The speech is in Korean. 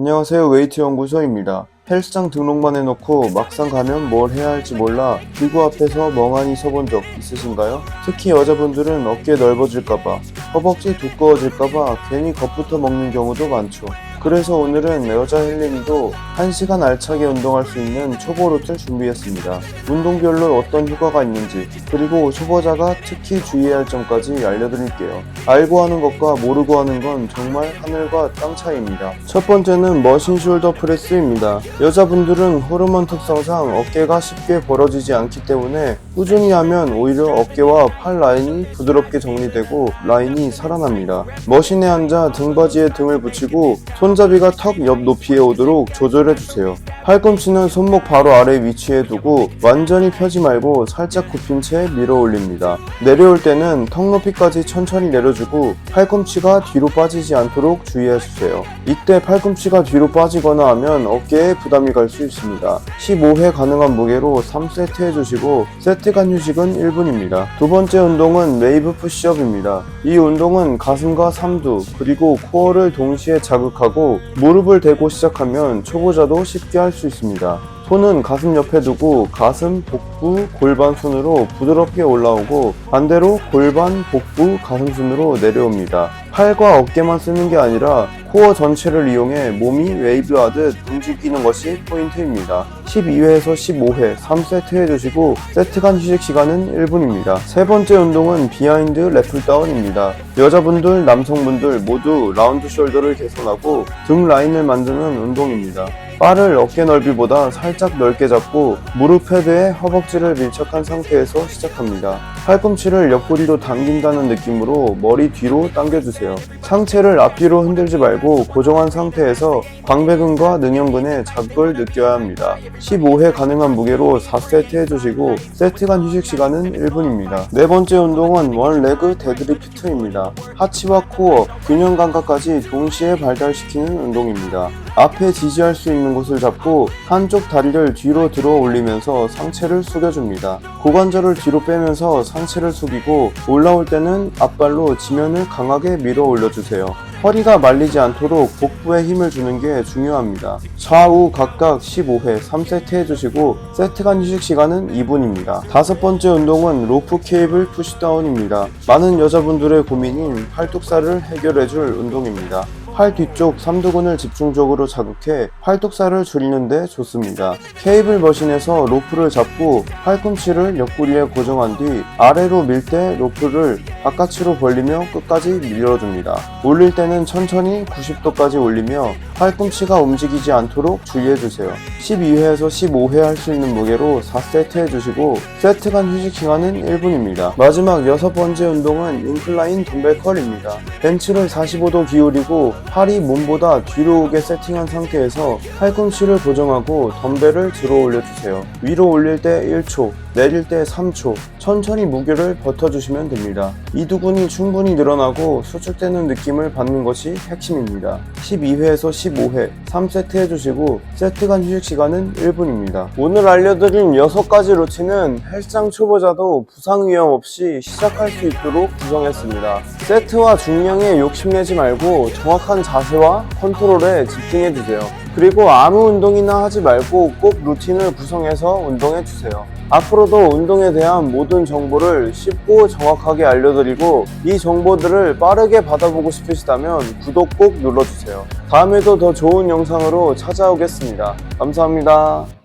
안녕하세요. 웨이트 연구소입니다. 헬스장 등록만 해놓고 막상 가면 뭘 해야 할지 몰라 기구 앞에서 멍하니 서본 적 있으신가요? 특히 여자분들은 어깨 넓어질까봐, 허벅지 두꺼워질까봐 괜히 겁부터 먹는 경우도 많죠. 그래서 오늘은 여자 헬린이도 1시간 알차게 운동할 수 있는 초보 루트를 준비했습니다. 운동별로 어떤 효과가 있는지, 그리고 초보자가 특히 주의해야 할 점까지 알려드릴게요. 알고 하는 것과 모르고 하는 건 정말 하늘과 땅 차이입니다. 첫 번째는 머신 숄더 프레스입니다. 여자분들은 호르몬 특성상 어깨가 쉽게 벌어지지 않기 때문에 꾸준히 하면 오히려 어깨와 팔 라인이 부드럽게 정리되고 라인이 살아납니다. 머신에 앉아 등받이에 등을 붙이고 손 잡이가 턱 옆 높이에 오도록 조절해주세요. 팔꿈치는 손목 바로 아래 위치에 두고 완전히 펴지 말고 살짝 굽힌 채 밀어 올립니다. 내려올 때는 턱 높이까지 천천히 내려주고 팔꿈치가 뒤로 빠지지 않도록 주의해주세요. 이때 팔꿈치가 뒤로 빠지거나 하면 어깨에 부담이 갈 수 있습니다. 15회 가능한 무게로 3세트 해주시고 세트 간 휴식은 1분입니다. 두 번째 운동은 웨이브 푸시업입니다. 이 운동은 가슴과 삼두 그리고 코어를 동시에 자극하고 무릎을 대고 시작하면 초보자도 쉽게 할 수 있습니다. 손은 가슴 옆에 두고 가슴, 복부, 골반 순으로 부드럽게 올라오고 반대로 골반, 복부, 가슴 순으로 내려옵니다. 팔과 어깨만 쓰는 게 아니라 코어 전체를 이용해 몸이 웨이브하듯 움직이는 것이 포인트입니다. 12회에서 15회 3세트 해주시고 세트 간 휴식 시간은 1분입니다. 세 번째 운동은 비하인드 랩풀다운입니다. 여자분들, 남성분들 모두 라운드 숄더를 개선하고 등 라인을 만드는 운동입니다. 바를 어깨 넓이보다 살짝 넓게 잡고 무릎 패드에 허벅지를 밀착한 상태에서 시작합니다. 팔꿈치를 옆구리로 당긴다는 느낌으로 머리 뒤로 당겨주세요. 상체를 앞뒤로 흔들지 말고 고정한 상태에서 광배근과 능형근에 자극을 느껴야 합니다. 15회 가능한 무게로 4세트 해주시고 세트 간 휴식 시간은 1분입니다. 네 번째 운동은 원 레그 데드리프트입니다. 하치와 코어, 균형 감각까지 동시에 발달시키는 운동입니다. 앞에 지지할 수 있는 곳을 잡고 한쪽 다리를 뒤로 들어 올리면서 상체를 숙여줍니다. 고관절을 뒤로 빼면서 상체를 숙이고 올라올 때는 앞발로 지면을 강하게 밀어 올려 주세요. 허리가 말리지 않도록 복부에 힘을 주는 게 중요합니다. 좌우 각각 15회 3세트 해주시고 세트 간 휴식 시간은 2분입니다. 다섯 번째 운동은 로프 케이블 푸시다운입니다. 많은 여자분들의 고민인 팔뚝살을 해결해줄 운동입니다. 팔 뒤쪽 삼두근을 집중적으로 자극해 팔뚝살을 줄이는데 좋습니다. 케이블 머신에서 로프를 잡고 팔꿈치를 옆구리에 고정한 뒤 아래로 밀 때 로프를 바깥으로 벌리며 끝까지 밀어줍니다. 올릴 때는 천천히 90도까지 올리며 팔꿈치가 움직이지 않도록 주의해주세요. 12회에서 15회 할 수 있는 무게로 4세트 해주시고 세트 간 휴식 시간은 1분입니다. 마지막 여섯 번째 운동은 인클라인 덤벨 컬입니다. 벤치를 45도 기울이고 팔이 몸보다 뒤로 오게 세팅한 상태에서 팔꿈치를 고정하고 덤벨을 들어 올려주세요. 위로 올릴 때 1초, 내릴 때 3초, 천천히 무게를 버텨주시면 됩니다. 이두근이 충분히 늘어나고 수축되는 느낌을 받는 것이 핵심입니다. 12회에서 15회, 3세트 해주시고 세트 간 휴식 시간은 1분입니다. 오늘 알려드린 6가지 루틴은 헬스장 초보자도 부상 위험 없이 시작할 수 있도록 구성했습니다. 세트와 중량에 욕심내지 말고 정확한 자세와 컨트롤에 집중해주세요. 그리고 아무 운동이나 하지 말고 꼭 루틴을 구성해서 운동해주세요. 앞으로도 운동에 대한 모든 정보를 쉽고 정확하게 알려드리고 이 정보들을 빠르게 받아보고 싶으시다면 구독 꼭 눌러주세요. 다음에도 더 좋은 영상으로 찾아오겠습니다. 감사합니다.